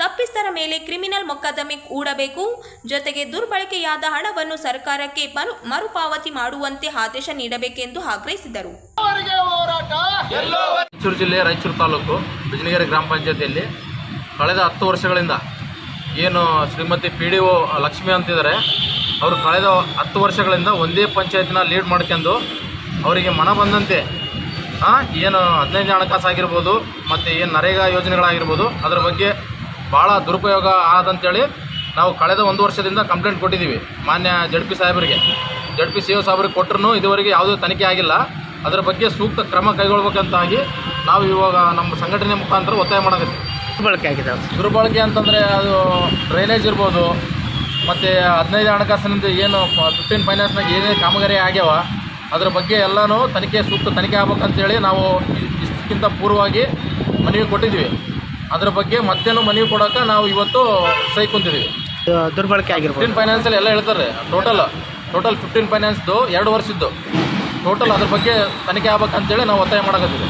ತಪ್ಪಿಸ್ಥರ ಮೇಲೆ ಕ್ರಿಮಿನಲ್ ಮೊಕದ್ದಮೆ ಹೂಡಬೇಕು. ಜೊತೆಗೆ ದುರ್ಬಳಕೆಯಾದ ಹಣವನ್ನು ಸರ್ಕಾರಕ್ಕೆ ಮರು ಮರುಪಾವತಿ ಮಾಡುವಂತೆ ಆದೇಶ ನೀಡಬೇಕೆಂದು ಆಗ್ರಹಿಸಿದರು. ರಾಯಚೂರು ಜಿಲ್ಲೆ ರಾಯಚೂರು ತಾಲೂಕು ಬಿಜನಗೆರೆ ಗ್ರಾಮ ಪಂಚಾಯತಿಯಲ್ಲಿ ಕಳೆದ ಹತ್ತು ವರ್ಷಗಳಿಂದ ಏನು Shrimati P D O Lakshmi ಅಂತಿದ್ದಾರೆ. ಅವರು ಕಳೆದ ಹತ್ತು ವರ್ಷಗಳಿಂದ ಒಂದೇ ಪಂಚಾಯತ್ನ ಲೀಡ್ ಮಾಡ್ಕೊಂಡು ಅವರಿಗೆ ಮನ ಬಂದಂತೆ ಏನು ಹದಿನೈದನೇ ಹಣಕಾಸು ಆಗಿರ್ಬೋದು ಮತ್ತು ಏನು ನರೇಗಾ ಯೋಜನೆಗಳಾಗಿರ್ಬೋದು ಅದರ ಬಗ್ಗೆ ಭಾಳ ದುರುಪಯೋಗ ಆದಂತೇಳಿ ನಾವು ಕಳೆದ ಒಂದು ವರ್ಷದಿಂದ ಕಂಪ್ಲೇಂಟ್ ಕೊಟ್ಟಿದ್ದೀವಿ ಮಾನ್ಯ ಜಡ್ ಪಿ ಸಾಹೇಬರಿಗೆ. ಜಡ್ ಪಿ ಸಿ ಒ ಸಾಹೇಬರಿಗೆ ಕೊಟ್ಟರು ಇದುವರೆಗೆ ಯಾವುದೇ ತನಿಖೆ ಆಗಿಲ್ಲ. ಅದರ ಬಗ್ಗೆ ಸೂಕ್ತ ಕ್ರಮ ಕೈಗೊಳ್ಬೇಕಂತಾಗಿ ನಾವು ಇವಾಗ ನಮ್ಮ ಸಂಘಟನೆ ಮುಖಾಂತರ ಒತ್ತಾಯ ಮಾಡೋದಿಲ್ಲ ದುರ್ಬಳಕೆ ಆಗಿದೆ ದುರ್ಬಳಕೆ ಅಂತಂದರೆ ಅದು ಡ್ರೈನೇಜ್ ಇರ್ಬೋದು ಮತ್ತು ಹದಿನೈದು ಹಣಕಾಸಿನಿಂದ ಏನು ಫಿಫ್ಟೀನ್ ಫೈನಾನ್ಸ್ನಾಗ ಏನೇ ಕಾಮಗಾರಿ ಆಗ್ಯಾವ ಅದ್ರ ಬಗ್ಗೆ ಎಲ್ಲನೂ ತನಿಖೆ ಸೂಕ್ತ ತನಿಖೆ ಆಗ್ಬೇಕಂತೇಳಿ ನಾವು ಇಷ್ಟಕ್ಕಿಂತ ಪೂರ್ವವಾಗಿ ಮನವಿ ಕೊಟ್ಟಿದ್ವಿ ಅದ್ರ ಬಗ್ಗೆ ಮತ್ತೇನು ಮನವಿ ಕೊಡೋಕೆ ನಾವು ಇವತ್ತು ಸೈ ಕುಂತಿದ್ದೀವಿ ದುರ್ಬಳಕೆ ಆಗಿರ್ಬೋದು. ಫಿಫ್ಟೀನ್ ಫೈನಾನ್ಸಲ್ಲಿ ಎಲ್ಲ ಹೇಳ್ತಾರೆ. ಟೋಟಲ್ ಟೋಟಲ್ ಫಿಫ್ಟೀನ್ ಫೈನಾನ್ಸ್ದು ಎರಡು ವರ್ಷದ್ದು. ಟೋಟಲ್ ಅದ್ರ ಬಗ್ಗೆ ತನಿಖೆ ಆಗ್ಬೇಕಂತೇಳಿ ನಾವು ಒತ್ತಾಯ ಮಾಡಕತ್ತೀವಿ.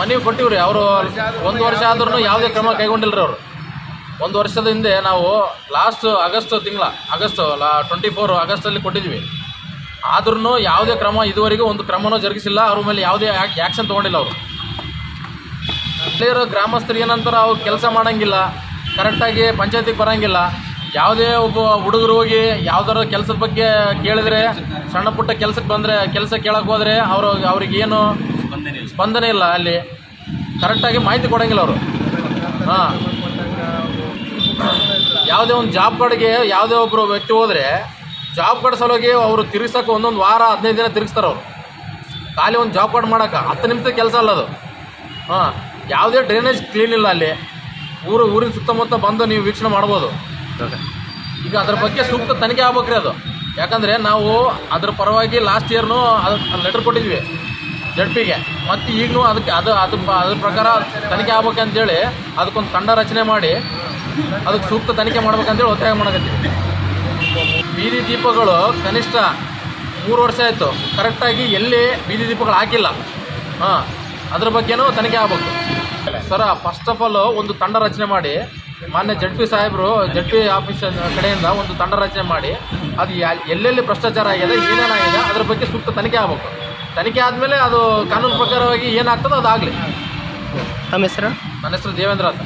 ಮನವಿ ಕೊಟ್ಟಿವ್ರಿ. ಅವರು ಒಂದು ವರ್ಷ ಆದ್ರೂ ಯಾವುದೇ ಕ್ರಮ ಕೈಗೊಂಡಿಲ್ರಿ ಅವರು. ಒಂದು ವರ್ಷದ ಹಿಂದೆ ನಾವು ಲಾಸ್ಟ್ ಆಗಸ್ಟ್ ತಿಂಗಳ ಆಗಸ್ಟ್ ಲಾ ಟ್ವೆಂಟಿ ಫೋರ್ ಆಗಸ್ಟಲ್ಲಿ ಕೊಟ್ಟಿದ್ವಿ. ಆದ್ರೂ ಯಾವುದೇ ಕ್ರಮ ಇದುವರೆಗೂ ಒಂದು ಕ್ರಮನೂ ಜರುಗಿಸಿಲ್ಲ. ಅವ್ರ ಮೇಲೆ ಯಾವುದೇ ಆ್ಯಕ್ಷನ್ ತೊಗೊಂಡಿಲ್ಲ ಅವರು. ಇರೋ ಗ್ರಾಮಸ್ಥರು ಏನಂತಾರ ಅವ್ರು ಕೆಲಸ ಮಾಡೋಂಗಿಲ್ಲ. ಕರೆಕ್ಟಾಗಿ ಪಂಚಾಯತಿಗೆ ಬರೋಂಗಿಲ್ಲ. ಯಾವುದೇ ಒಬ್ಬ ಹುಡುಗರು ಹೋಗಿ ಯಾವ್ದಾರ ಕೆಲಸದ ಬಗ್ಗೆ ಕೇಳಿದ್ರೆ, ಸಣ್ಣ ಪುಟ್ಟ ಕೆಲಸಕ್ಕೆ ಬಂದರೆ, ಕೆಲಸ ಕೇಳಕ್ಕೆ ಹೋದರೆ ಅವರು ಅವ್ರಿಗೇನು ಸ್ಪಂದನೆ ಇಲ್ಲ ಅಲ್ಲಿ. ಕರೆಕ್ಟಾಗಿ ಮಾಹಿತಿ ಕೊಡೋಂಗಿಲ್ಲ ಅವರು. ಹಾಂ. ಯಾವುದೇ ಒಂದು ಜಾಬ್ ಕಾರ್ಡ್ಗೆ ಯಾವುದೇ ಒಬ್ಬರು ವ್ಯಕ್ತಿ ಹೋದರೆ ಜಾಬ್ ಕಾರ್ಡ್ ಸಲುವಾಗಿ ಅವರು ತಿರ್ಗಿಸೋಕೆ ಒಂದೊಂದು ವಾರ, ಹದಿನೈದು ದಿನ ತಿರುಗಿಸ್ತಾರೆ ಅವರು. ಖಾಲಿ ಒಂದು ಜಾಬ್ ಕಾರ್ಡ್ ಮಾಡೋಕೆ, ಹತ್ತು ನಿಮಿಷದ ಕೆಲಸ ಅಲ್ಲ ಅದು. ಹಾಂ, ಯಾವುದೇ ಡ್ರೈನೇಜ್ ಕ್ಲೀನ್ ಇಲ್ಲ ಅಲ್ಲಿ. ಊರು, ಊರಿನ ಸುತ್ತಮುತ್ತ ಬಂದು ನೀವು ವೀಕ್ಷಣೆ ಮಾಡ್ಬೋದು. ಈಗ ಅದ್ರ ಬಗ್ಗೆ ಸೂಕ್ತ ತನಿಖೆ ಆಗ್ಬೇಕ್ರಿ ಅದು. ಯಾಕಂದರೆ ನಾವು ಅದ್ರ ಪರವಾಗಿ ಲಾಸ್ಟ್ ಇಯರ್ನು ಅದು ಲೆಟರ್ ಕೊಟ್ಟಿದ್ವಿ ಜಡ್ ಪಿಗೆ ಮತ್ತು ಈಗಲೂ ಅದಕ್ಕೆ ಅದು ಅದು ಅದ್ರ ಪ್ರಕಾರ ತನಿಖೆ ಆಗ್ಬೇಕಂತೇಳಿ ಅದಕ್ಕೊಂದು ತಂಡ ರಚನೆ ಮಾಡಿ, ಅದಕ್ಕೆ ಸೂಕ್ತ ತನಿಖೆ ಮಾಡ್ಬೇಕಂತೇಳಿ ಒತ್ತಾಯ ಮಾಡಕತ್ತೀವಿ. ಬೀದಿ ದೀಪಗಳು ಕನಿಷ್ಠ ಮೂರು ವರ್ಷ ಆಯಿತು. ಕರೆಕ್ಟಾಗಿ ಎಲ್ಲಿ ಬೀದಿ ದೀಪಗಳು ಹಾಕಿಲ್ಲ. ಹಾಂ ಅದ್ರ ಬಗ್ಗೆನೂ ತನಿಖೆ ಆಗ್ಬೇಕು. ಸರ ಫಸ್ಟ್ ಆಫ್ ಆಲ್ ಒಂದು ತಂಡ ರಚನೆ ಮಾಡಿ ಮಾನ್ಯ ಜಡ್ ಪಿ ಸಾಹೇಬರು ಜಡ್ ಪಿ ಆಫೀಸ್ ಕಡೆಯಿಂದ ಒಂದು ತಂಡ ರಚನೆ ಮಾಡಿ ಅದು ಎಲ್ಲೆಲ್ಲಿ ಭ್ರಷ್ಟಾಚಾರ ಆಗಿದೆ ಏನೇನಾಗಿದೆ ಅದ್ರ ಬಗ್ಗೆ ಸೂಕ್ತ ತನಿಖೆ ಆಗ್ಬೇಕು. ತನಿಖೆ ಆದಮೇಲೆ ಅದು ಕಾನೂನು ಪ್ರಕಾರವಾಗಿ ಏನಾಗ್ತದೋ ಅದಾಗಲಿ. ನಮ್ಮ ಹೆಸರು? ನನ್ನ ಹೆಸರು ದೇವೇಂದ್ರ ಅಂತ.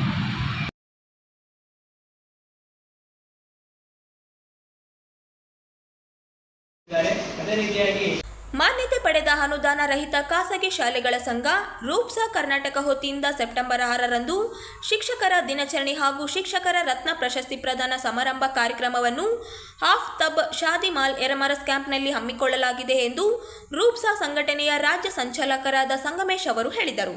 ಮಾನ್ಯತೆ ಪಡೆದ ಅನುದಾನ ರಹಿತ ಖಾಸಗಿ ಶಾಲೆಗಳ ಸಂಘ ರೂಪ್ಸಾ ಕರ್ನಾಟಕ ಹೊತ್ತಿಯಿಂದ ಸೆಪ್ಟೆಂಬರ್ ಆರರಂದು ಶಿಕ್ಷಕರ ದಿನಾಚರಣೆ ಹಾಗೂ ಶಿಕ್ಷಕರ ರತ್ನ ಪ್ರಶಸ್ತಿ ಪ್ರದಾನ ಸಮಾರಂಭ ಕಾರ್ಯಕ್ರಮವನ್ನು ಹಾಫ್ ತಬ್ ಶಾದಿಮಾಲ್ ಎರಮರಸ್ ಕ್ಯಾಂಪ್ನಲ್ಲಿ ಹಮ್ಮಿಕೊಳ್ಳಲಾಗಿದೆ ಎಂದು ರೂಪ್ಸಾ ಸಂಘಟನೆಯ ರಾಜ್ಯ ಸಂಚಾಲಕರಾದ ಸಂಗಮೇಶ್ ಅವರು ಹೇಳಿದರು.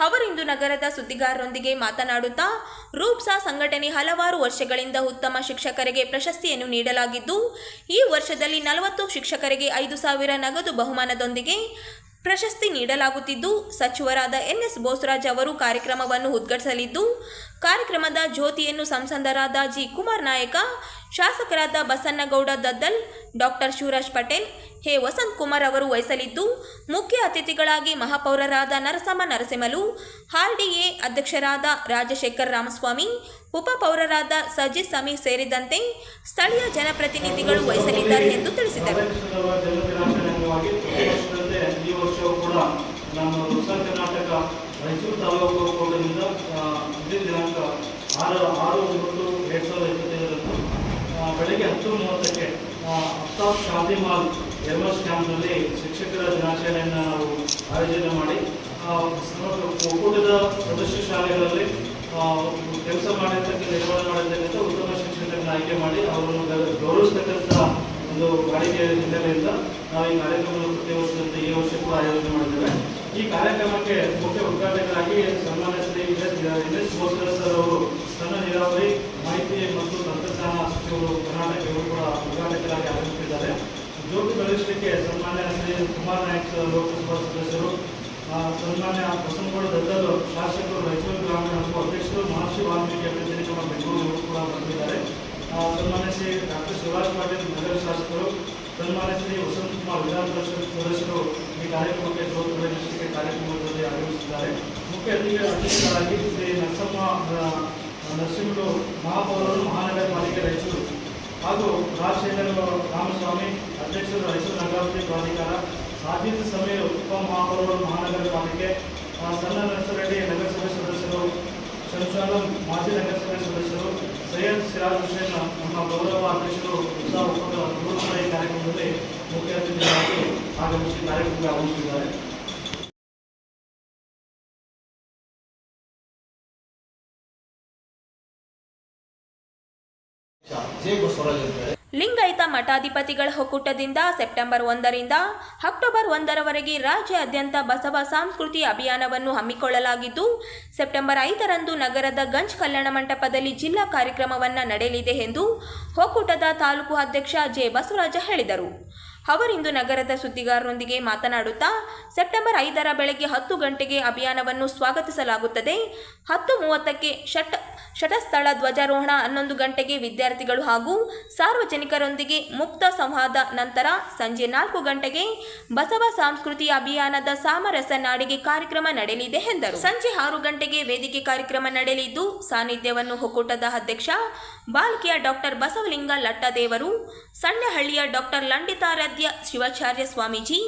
ಅವರಿಂದು ನಗರದ ಸುದ್ದಿಗಾರರೊಂದಿಗೆ ಮಾತನಾಡುತ್ತಾ, ರೂಪ್ಸಾ ಸಂಘಟನೆ ಹಲವಾರು ವರ್ಷಗಳಿಂದ ಉತ್ತಮ ಶಿಕ್ಷಕರಿಗೆ ಪ್ರಶಸ್ತಿಯನ್ನು ನೀಡಲಾಗಿದ್ದು, ಈ ವರ್ಷದಲ್ಲಿ ನಲವತ್ತು ಶಿಕ್ಷಕರಿಗೆ ಐದು ಸಾವಿರ ನಗದು ಬಹುಮಾನದೊಂದಿಗೆ ಪ್ರಶಸ್ತಿ ನೀಡಲಾಗುತ್ತಿದ್ದು, ಸಚಿವರಾದ ಎನ್ಎಸ್ ಬೋಸರಾಜ್ ಅವರು ಕಾರ್ಯಕ್ರಮವನ್ನು ಉದ್ಘಾಟಿಸಲಿದ್ದು, ಕಾರ್ಯಕ್ರಮದ ಜ್ಯೋತಿಯನ್ನು ಸಂಸದರಾದ ಜಿ ಕುಮಾರ್ ನಾಯಕ, ಶಾಸಕರಾದ ಬಸನ್ನಗೌಡ ದದ್ದಲ್, ಡಾಕ್ಟರ್ ಶಿವರಾಜ್ ಪಟೇಲ್ ಹೇ ವಸಂತ್ ಕುಮಾರ್ ಅವರು ವಹಿಸಲಿದ್ದು, ಮುಖ್ಯ ಅತಿಥಿಗಳಾಗಿ ಮಹಾಪೌರರಾದ ನರಸಮ್ಮ ನರಸಿಂಹಲು, ಆರ್ಡಿಎ ಅಧ್ಯಕ್ಷರಾದ ರಾಜಶೇಖರ್ ರಾಮಸ್ವಾಮಿ, ಉಪಪೌರರಾದ ಸಜಿ ಸಮಿ ಸೇರಿದಂತೆ ಸ್ಥಳೀಯ ಜನಪ್ರತಿನಿಧಿಗಳು ವಹಿಸಲಿದ್ದಾರೆ ಎಂದು ತಿಳಿಸಿದರು. ಈ ವರ್ಷವೂ ಕೂಡ ನಮ್ಮ ಉತ್ತರ ಕರ್ನಾಟಕ ರಾಯಚೂರು ತಾಲೂಕು ಕೋಟದಿಂದ ಇದೇ ದಿನಾಂಕ ಆರು ಆರು ಒಂಬತ್ತು ಎರಡು ಸಾವಿರದ ಇಪ್ಪತ್ತೈದರಂದು ಬೆಳಗ್ಗೆ ಹತ್ತು ಮೂವತ್ತಕ್ಕೆ ಅಫ್ತಾಬ್ ಶಾದಿ ಮಾಲ್ ಎರ್ಮಸ್ ಕ್ಯಾಂಪ್ನಲ್ಲಿ ಶಿಕ್ಷಕರ ದಿನಾಚರಣೆಯನ್ನು ನಾವು ಆಯೋಜನೆ ಮಾಡಿ ಒಕ್ಕೂಟದ ಸದಸ್ಯ ಶಾಲೆಗಳಲ್ಲಿ ಕೆಲಸ ಮಾಡಿರ್ತಕ್ಕಂಥ ನಿರ್ವಹಣೆ ಮಾಡಿರ್ತಕ್ಕಂಥ ಉತ್ತಮ ಶಿಕ್ಷಕರನ್ನು ಆಯ್ಕೆ ಮಾಡಿ ಅವರನ್ನು ಗೌರವಿಸ್ತಕ್ಕಂಥ ಒಂದು ಬಾಡಿಗೆ ಹಿನ್ನೆಲೆಯಿಂದ ನಾವು ಈ ಕಾರ್ಯಕ್ರಮವನ್ನು ಪ್ರತಿ ವರ್ಷದಂತೆ ಈ ವರ್ಷ ಕೂಡ ಆಯೋಜನೆ ಮಾಡಿದ್ದೇವೆ. ಈ ಕಾರ್ಯಕ್ರಮಕ್ಕೆ ಮುಖ್ಯ ಉದ್ಘಾಟಕರಾಗಿ ಸನ್ಮಾನ್ಯ ಶ್ರೀ ಎಸ್ ಸರ್ ಅವರು, ಸಣ್ಣ ನೀರಾವರಿ, ಮಾಹಿತಿ ಮತ್ತು ತಂತ್ರಜ್ಞಾನ ಸಚಿವರು ಕರ್ನಾಟಕ ಇವರು ಕೂಡ ಉದ್ಘಾಟಕರಾಗಿ ಆಗಮಿಸಿದ್ದಾರೆ. ಜ್ಯೋತಿ ಬೆಳೆಸಲಿಕ್ಕೆ ಸನ್ಮಾನ್ಯ ಶ್ರೀ ಕುಮಾರ್ ನಾಯಕ್ ಲೋಕಸಭಾ ಸದಸ್ಯರು ಸನ್ಮಾನ್ಯ ಬಸನಗೌಡ ದತ್ತರು, ಶಾಸಕರು ರಾಯಚೂರು ಗ್ರಾಮೀಣ ಅಧ್ಯಕ್ಷರು ಮಹರ್ಷಿ ವಾಲ್ಮೀಕಿ ನಿಗಮ ಬೆಂಗಳೂರು ಕೂಡ ಬಂದಿದ್ದಾರೆ. ಸನ್ಮಾನ್ಯ ಶ್ರೀ ಡಾಕ್ಟರ್ ಶಿವರಾಜ್ ಪಾಟೀಲ್ ನಗರ ಶಾಸಕರು ಸನ್ಮಾನ್ಯ ಶ್ರೀ ವಸಂತ್ ಕುಮಾರ್ ವಿಧಾನ ಪರಿಷತ್ ಸದಸ್ಯರು ಈ ಕಾರ್ಯಕ್ರಮಕ್ಕೆ ಬೆಳಗಿಸಲಿಕ್ಕೆ ಕಾರ್ಯಕ್ರಮದಲ್ಲಿ ಆಗಮಿಸಿದ್ದಾರೆ ಮುಖ್ಯ ಅತಿಥಿ ಅತಿಥಿಗಳಾಗಿ ಶ್ರೀ ನರಸಮ್ಮ ನರಸಿಂಹರು ಮಹಾಪೌರರು ಮಹಾನಗರ ಪಾಲಿಕೆ ರಾಯಚೂರು ಹಾಗೂ ರಾಜಶೇಖರ ರಾಮಸ್ವಾಮಿ ಅಧ್ಯಕ್ಷರು ರಾಯಚೂರು ನಗರಾಭಿವೃದ್ಧಿ ಪ್ರಾಧಿಕಾರ ಸಾಜಿದ್ ಸಮೀರ್ ಉಪಮಹಾಪೌರರು ಮಹಾನಗರ ಪಾಲಿಕೆ ಸಣ್ಣ ನರಸರೆಡ್ಡಿ ನಗರಸಭೆ ಸದಸ್ಯರು ಶಂಶಾಲಂ ಮಾಜಿ ನಗರಸಭೆ ಸದಸ್ಯರು ಸೈಯದ್ ಸಿರಾಜ್ ಹುಸೇನ್ ನಮ್ಮ ಗೌರವ ಅಧ್ಯಕ್ಷರು ಉತ್ಸಾಹ ಒಪ್ಪಂದ ಗುರುಗಳ ಈ ಕಾರ್ಯಕ್ರಮದಲ್ಲಿ ಮುಖ್ಯ ಅತಿಥಿಗಳಾಗಿ ಆಗಮಿಸಿ ಕಾರ್ಯಕ್ರಮಕ್ಕೆ ಆಗಮಿಸಿದ್ದಾರೆ ಜೈ ಬಸವರಾಜ್ ಅಂತ ಹೇಳಿ ಲಿಂಗಾಯತ ಮಠಾಧಿಪತಿಗಳ ಒಕ್ಕೂಟದಿಂದ ಸೆಪ್ಟೆಂಬರ್ ಒಂದರಿಂದ ಅಕ್ಟೋಬರ್ ಒಂದರವರೆಗೆ ರಾಜ್ಯಾದ್ಯಂತ ಬಸವ ಸಾಂಸ್ಕೃತಿ ಅಭಿಯಾನವನ್ನು ಹಮ್ಮಿಕೊಳ್ಳಲಾಗಿದ್ದು, ಸೆಪ್ಟೆಂಬರ್ ಐದರಂದು ನಗರದ ಗಂಜ್ ಕಲ್ಯಾಣ ಮಂಟಪದಲ್ಲಿ ಜಿಲ್ಲಾ ಕಾರ್ಯಕ್ರಮವನ್ನು ನಡೆಯಲಿದೆ ಎಂದು ಒಕ್ಕೂಟದ ತಾಲೂಕು ಅಧ್ಯಕ್ಷ ಜೆ ಬಸವರಾಜ ಹೇಳಿದರು. ಅವರಿಂದು ನಗರದ ಸುದ್ದಿಗಾರರೊಂದಿಗೆ ಮಾತನಾಡುತ್ತಾ, ಸೆಪ್ಟೆಂಬರ್ ಐದರ ಬೆಳಗ್ಗೆ ಹತ್ತು ಗಂಟೆಗೆ ಅಭಿಯಾನವನ್ನು ಸ್ವಾಗತಿಸಲಾಗುತ್ತದೆ. ಹತ್ತು ಮೂವತ್ತಕ್ಕೆ ಶಟ್ ಷಟಸ್ಥಳ ಧ್ವಜಾರೋಹಣ ಹನ್ನೊಂದು ಗಂಟೆಗೆ ವಿದ್ಯಾರ್ಥಿಗಳು ಹಾಗೂ ಸಾರ್ವಜನಿಕರೊಂದಿಗೆ ಮುಕ್ತ ಸಂವಾದ ನಂತರ ಸಂಜೆ ನಾಲ್ಕು ಗಂಟೆಗೆ ಬಸವ ಸಾಂಸ್ಕೃತಿ ಅಭಿಯಾನದ ಸಾಮರಸ ನಾಡಿಗೆ ಕಾರ್ಯಕ್ರಮ ನಡೆಯಲಿದೆ ಎಂದರು. ಸಂಜೆ ಆರು ಗಂಟೆಗೆ ವೇದಿಕೆ ಕಾರ್ಯಕ್ರಮ ನಡೆಯಲಿದ್ದು, ಸಾನ್ನಿಧ್ಯವನ್ನು ಒಕ್ಕೂಟದ ಅಧ್ಯಕ್ಷ ಬಾಲ್ಕಿಯ ಡಾಕ್ಟರ್ ಬಸವಲಿಂಗ ಲಟ್ಟದೇವರು ಸಣ್ಣಹಳ್ಳಿಯ ಡಾಕ್ಟರ್ ಲಂಡಿತಾರಾಧ್ಯ ಶಿವಾಚಾರ್ಯ ಸ್ವಾಮೀಜಿ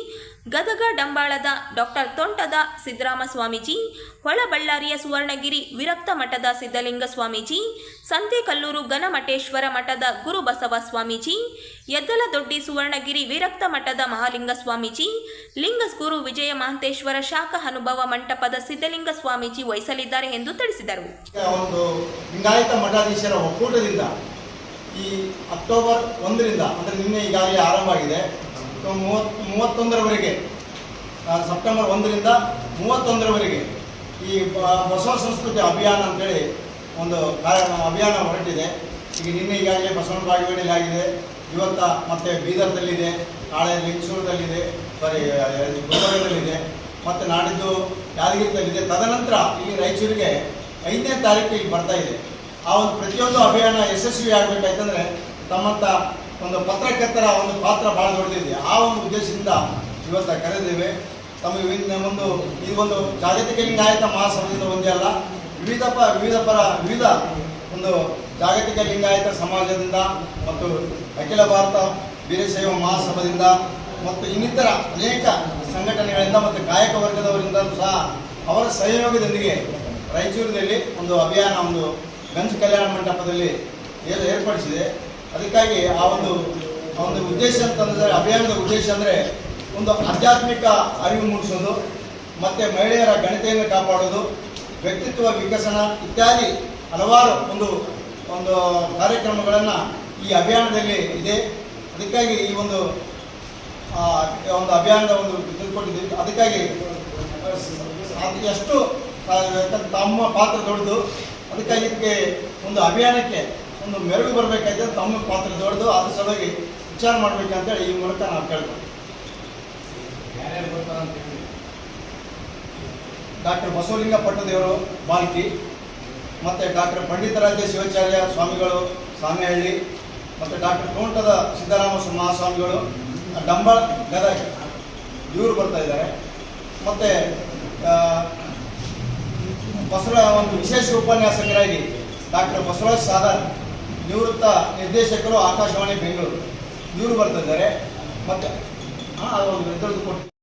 ಗದಗ ಡಂಬಾಳದ ಡಾಕ್ಟರ್ ತೋಂಟದ ಸಿದ್ದರಾಮ ಸ್ವಾಮೀಜಿ ಹೊಳಬಳ್ಳಾರಿಯ ಸುವರ್ಣಗಿರಿ ವಿರಕ್ತ ಮಠದ ಸಿದ್ಧಲಿಂಗ ಸ್ವಾಮೀಜಿ ಸಂತೆಕಲ್ಲೂರು ಘನಮಠೇಶ್ವರ ಮಠದ ಗುರುಬಸವ ಸ್ವಾಮೀಜಿ ಯದ್ದಲದೊಡ್ಡಿ ಸುವರ್ಣಗಿರಿ ವಿರಕ್ತ ಮಠದ ಮಹಾಲಿಂಗ ಸ್ವಾಮೀಜಿ ಲಿಂಗಸ್ಗುರು ವಿಜಯ ಮಹಂತೇಶ್ವರ ಶಾಖ ಅನುಭವ ಮಂಟಪದ ಸಿದ್ಧಲಿಂಗ ಸ್ವಾಮೀಜಿ ವಹಿಸಲಿದ್ದಾರೆ ಎಂದು ತಿಳಿಸಿದರು. ಲಿಂಗಾಯತ ಮಠಾಧೀಶರ ಈ ಅಕ್ಟೋಬರ್ ಒಂದರಿಂದ, ಅಂದರೆ ನಿನ್ನೆ ಈಗಾಗಲೇ ಆರಂಭ ಆಗಿದೆ. ಸೊ ಮೂವತ್ ಮೂವತ್ತೊಂದರವರೆಗೆ ಸೆಪ್ಟೆಂಬರ್ ಒಂದರಿಂದ ಮೂವತ್ತೊಂದರವರೆಗೆ ಈ ಬಸವ ಸಂಸ್ಕೃತಿ ಅಭಿಯಾನ ಅಂತೇಳಿ ಒಂದು ಕಾರ್ಯ, ಅಭಿಯಾನ ಹೊರಟಿದೆ. ಈಗ ನಿನ್ನೆ ಈಗಾಗಲೇ ಬಸವನ ಬಾಗೇವಾಡಿಯಲ್ಲಿ ಆಗಿದೆ. ಇವತ್ತ ಮತ್ತೆ ಬೀದರ್ದಲ್ಲಿದೆ, ನಾಳೆ ಲಿಂಗಸೂರದಲ್ಲಿದೆ ಸಾರಿ ಗುಲ್ಬರ್ಗದಲ್ಲಿದೆ, ಮತ್ತು ನಾಡಿದ್ದು ಯಾದಗಿರಿದಲ್ಲಿದೆ ತದನಂತರ ಇಲ್ಲಿ ರಾಯಚೂರಿಗೆ ಐದನೇ ತಾರೀಕು ಇಲ್ಲಿ ಬರ್ತಾ ಇದೆ. ಆ ಒಂದು ಪ್ರತಿಯೊಂದು ಅಭಿಯಾನ ಯಶಸ್ವಿ ಆಗಬೇಕಾಯ್ತಂದ್ರೆ ತಮ್ಮಂಥ ಒಂದು ಪತ್ರಕರ್ತರ ಒಂದು ಪಾತ್ರ ಭಾಳ ದೊಡ್ಡದಿದೆ. ಆ ಒಂದು ಉದ್ದೇಶದಿಂದ ಇವತ್ತು ಕರೆದಿದ್ದೇವೆ. ತಮಗೆ ಒಂದು, ಈ ಒಂದು ಜಾಗತಿಕ ಲಿಂಗಾಯತ ಮಹಾಸಭೆಯಿಂದ ಒಂದೇ ಅಲ್ಲ, ವಿವಿಧ ಪ, ವಿವಿಧ ಪರ, ವಿವಿಧ ಒಂದು ಜಾಗತಿಕ ಲಿಂಗಾಯತ ಸಮಾಜದಿಂದ ಮತ್ತು ಅಖಿಲ ಭಾರತ ವೀರಶೈವ ಮಹಾಸಭಾದಿಂದ ಮತ್ತು ಇನ್ನಿತರ ಅನೇಕ ಸಂಘಟನೆಗಳಿಂದ ಮತ್ತು ಗಾಯಕ ವರ್ಗದವರಿಂದ ಸಹ ಅವರ ಸಹಯೋಗದೊಂದಿಗೆ ರಾಯಚೂರಿನಲ್ಲಿ ಒಂದು ಅಭಿಯಾನ ಒಂದು ಗಂಜ್ ಕಲ್ಯಾಣ ಮಂಟಪದಲ್ಲಿ ಏರ್- ಏರ್ಪಡಿಸಿದೆ. ಅದಕ್ಕಾಗಿ ಆ ಒಂದು ಒಂದು ಉದ್ದೇಶ ಅಂತಂದರೆ ಅಭಿಯಾನದ ಉದ್ದೇಶ ಅಂದರೆ ಒಂದು ಆಧ್ಯಾತ್ಮಿಕ ಅರಿವು ಮೂಡಿಸೋದು, ಮತ್ತು ಮಹಿಳೆಯರ ಘನತೆಯನ್ನು ಕಾಪಾಡೋದು, ವ್ಯಕ್ತಿತ್ವ ವಿಕಸನ ಇತ್ಯಾದಿ ಹಲವಾರು ಒಂದು ಒಂದು ಕಾರ್ಯಕ್ರಮಗಳನ್ನು ಈ ಅಭಿಯಾನದಲ್ಲಿ ಇದೆ. ಅದಕ್ಕಾಗಿ ಈ ಒಂದು ಒಂದು ಅಭಿಯಾನದ ಒಂದು ತಿಳ್ಕೊಟ್ಟಿದ್ದೀವಿ ಕೊಟ್ಟಿದ್ದೀವಿ ಅದಕ್ಕಾಗಿ ಅದು ಎಷ್ಟು ತಮ್ಮ ಪಾತ್ರ ದೊಡ್ಡದು, ಅದಕ್ಕಾಗಿ ಇದಕ್ಕೆ ಒಂದು ಅಭಿಯಾನಕ್ಕೆ ಒಂದು ಮೆರುಗು ಬರಬೇಕಾಯ್ತು ತಮ್ಮ ಪಾತ್ರ ದೊಡ್ಡದು ಅದ್ರ ಸಲುವಾಗಿ ವಿಚಾರ ಮಾಡ್ಬೇಕಂತೇಳಿ ಈ ಮೂಲಕ ನಾವು ಕೇಳ್ತೀವಿ. ಡಾಕ್ಟರ್ ಬಸವಲಿಂಗ ಪಟ್ಟದೇವರು ಬಾಲ್ಕಿ ಮತ್ತು ಡಾಕ್ಟರ್ ಪಂಡಿತರಾಜ್ಯ ಶಿವಾಚಾರ್ಯ ಸ್ವಾಮಿಗಳು ಸಾಮೇಹಳ್ಳಿ ಮತ್ತು ಡಾಕ್ಟರ್ ತೋಂಟದ ಸಿದ್ದರಾಮ ಸ್ವ- ಮಹಾಸ್ವಾಮಿಗಳು ಡಂಬಾಳ್ ಗದಗ ಇವರು ಬರ್ತಾ ಇದ್ದಾರೆ. ಮತ್ತು ಬಸವ ಒಂದು ವಿಶೇಷ ಉಪನ್ಯಾಸಕರಾಗಿ ಡಾಕ್ಟರ್ ಬಸವರಾಜ್ ಸಾದರ್ ನಿವೃತ್ತ ನಿರ್ದೇಶಕರು ಆಕಾಶವಾಣಿ ಬೆಂಗಳೂರು. ಇವರು ಬರ್ತಿದ್ದಾರೆ. ಮತ್ತೆ ಹಾಂ ಅದು ಒಂದು ಇದ್ರದ್ದು ಕೊಟ್ಟು.